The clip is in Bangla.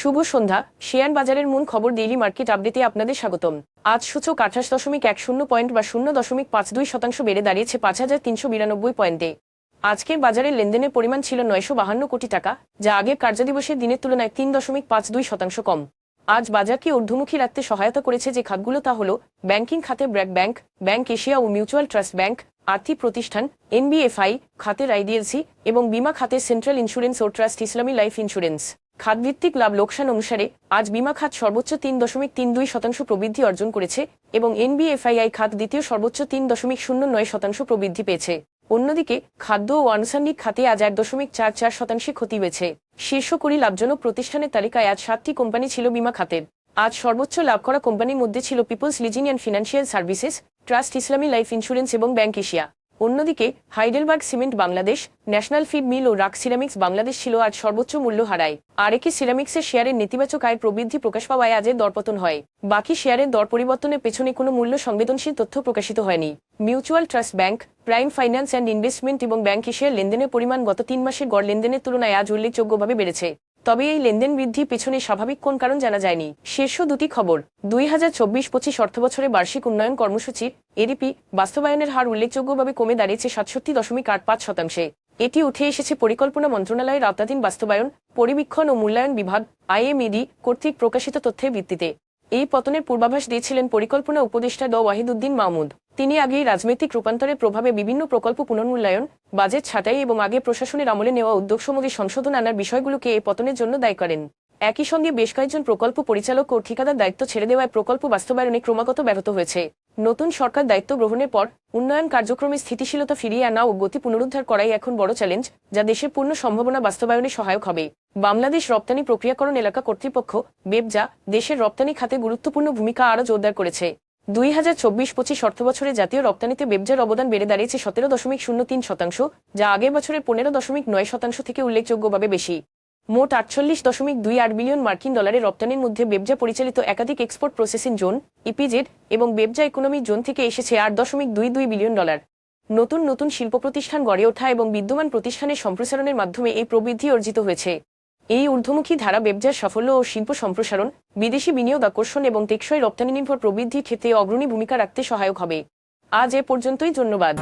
শুভ সন্ধ্যা। শেয়ার বাজারের মূল খবর ডেইলি মার্কেট আপডেটে আপনাদের স্বাগতম। আজ সূচক আঠাশ দশমিক এক শূন্য পয়েন্ট বা শূন্য দশমিক পাঁচ দুই শতাংশ বেড়ে দাঁড়িয়েছে পাঁচ হাজার তিনশো বিরানব্বই পয়েন্টে। আজকের বাজারে লেনদেনের পরিমাণ ছিল নয়শো বাহান্ন কোটি টাকা, যা আগের কার্যদিবসের দিনের তুলনায় তিন দশমিক পাঁচ দুই শতাংশ কম। আজ বাজারকে ঊর্ধ্বমুখী রাখতে সহায়তা করেছে যে খাতগুলো তা হল ব্যাংকিং খাতে ব্র্যাক ব্যাংক ব্যাংক এশিয়া ও মিউচুয়াল ট্রাস্ট ব্যাংক, আর্থিক প্রতিষ্ঠান, এনবিএফআই, খাতের আইডিএলসি এবং বিমা খাতে সেন্ট্রাল ইন্স্যুরেন্স ও ট্রাস্ট ইসলামী লাইফ ইন্স্যুরেন্স। খাতভিত্তিক লাভ লোকসান অনুসারে আজ বিমা খাত সর্বোচ্চ তিন দশমিক তিন দুই শতাংশ প্রবৃদ্ধি অর্জন করেছে এবং এনবিএফআইআই খাত দ্বিতীয় সর্বোচ্চ তিন দশমিক শূন্য নয় শতাংশ প্রবৃদ্ধি পেয়েছে। অন্যদিকে, খাদ্য ও আনুষঙ্গিক খাতে আজ এক দশমিক চার চার শতাংশে ক্ষতি হয়েছে। শীর্ষ কুড়ি লাভজনক প্রতিষ্ঠানের তালিকায় আজ সাতটি কোম্পানি ছিল বিমা খাতের। আজ সর্বোচ্চ লাভ করা কোম্পানির মধ্যে ছিল peoples leasing and financial services, trust Islami life insurance এবং ব্যাংক এশিয়া। অন্যদিকে, Heidelberg cement Bangladesh, national feed mill ও রাক সিরামিক্স বাংলাদেশ ছিল আজ সর্বোচ্চ মূল্য হারায়। আরেকি সিরামিক্সের শেয়ারের নেতিবাচক আয়ের প্রবৃদ্ধি প্রকাশ পাওয়ায় আজের দরপতন হয়। বাকি শেয়ারের দর পরিবর্তনের পেছনে কোনো মূল্য সংবেদনশীল তথ্য প্রকাশিত হয়নি। Mutual trust bank, prime finance and investment এবং ব্যাংক এশিয়ার লেনদেনের পরিমাণ গত তিন মাসের গড় লেনদেনের তুলনায় আজ উল্লেখযোগ্যভাবে বেড়েছে। তবে এই লেনদেন বৃদ্ধি পেছনে স্বাভাবিক কোন কারণ জানা যায়নি। শীর্ষ দুটি খবর, দুই হাজার চব্বিশ পঁচিশ অর্থবছরে বার্ষিক উন্নয়ন কর্মসূচি, এডিপি, বাস্তবায়নের হার উল্লেখযোগ্যভাবে কমে দাঁড়িয়েছে সাতষট্টি দশমিক আট পাঁচ শতাংশে। এটি উঠে এসেছে পরিকল্পনা মন্ত্রণালয়ের আওতাধীন বাস্তবায়ন, পরিবীক্ষণ ও মূল্যায়ন বিভাগ, আইএমইডি, কর্তৃক প্রকাশিত তথ্যের ভিত্তিতে। এই পতনের পূর্বাভাস দিয়েছিলেন পরিকল্পনা উপদেষ্টা ড ওয়াহিদুদ্দিন মাহমুদ। তিনি আগেই রাজনৈতিক রূপান্তরের প্রভাবে বিভিন্ন প্রকল্প পুনর্মূল্যায়ন, বাজেট ছাঁটাই এবং আগে প্রশাসনের আমলে নেওয়া উদ্যোগ উদ্যোগসমূহে সংশোধন আনার বিষয়গুলোকে এই পতনের জন্য দায়ী করেন। একই সঙ্গে বেশ কয়েকজন প্রকল্প পরিচালক ও ঠিকাদার দায়িত্ব ছেড়ে দেওয়ায় প্রকল্প বাস্তবায়নে ক্রমাগত ব্যাহত হয়েছে। নতুন সরকার দায়িত্ব গ্রহণের পর উন্নয়ন কার্যক্রমে স্থিতিশীলতা ফিরিয়ে আনা ও গতি পুনরুদ্ধার করাই এখন বড় চ্যালেঞ্জ, যা দেশের পূর্ণ সম্ভাবনা বাস্তবায়নে সহায়ক হবে। বাংলাদেশ রপ্তানি প্রক্রিয়াকরণ এলাকা কর্তৃপক্ষ, বেবজা, দেশের রপ্তানি খাতে গুরুত্বপূর্ণ ভূমিকা আরও জোরদার করেছে। দুই হাজার চব্বিশ পঁচিশ অর্থবছরে জাতীয় রপ্তানিতে বেবজার অবদান বেড়ে দাঁড়িয়েছে সতেরো দশমিক শূন্য তিন শতাংশ, যা আগের বছরের পনেরো দশমিক নয় শতাংশ থেকে উল্লেখযোগ্যভাবে বেশি। মোট আটচল্লিশ দশমিক দুই আট বিলিয়ন মার্কিন ডলারের রপ্তানির মধ্যে বেবজা পরিচালিত একাধিক এক্সপোর্ট প্রসেসিং জোন, ইপিজেড এবং বেবজা ইকোনমি জোন থেকে এসেছে আট দশমিক দুই দুই বিলিয়ন ডলার। নতুন নতুন শিল্প প্রতিষ্ঠান গড়ে ওঠা এবং বিদ্যমান প্রতিষ্ঠানের সম্প্রসারণের মাধ্যমে এই প্রবৃদ্ধি অর্জিত হয়েছে। এই ঊর্ধ্বমুখী ধারা ব্যবসার সাফল্য ও শিল্প সম্প্রসারণ, বিদেশি বিনিয়োগ আকর্ষণ এবং টেকসই রপ্তানি নির্ভর প্রবৃদ্ধির ক্ষেত্রে অগ্রণী ভূমিকা রাখতে সহায়ক হবে। আজ এ পর্যন্তই ধন্যবাদ।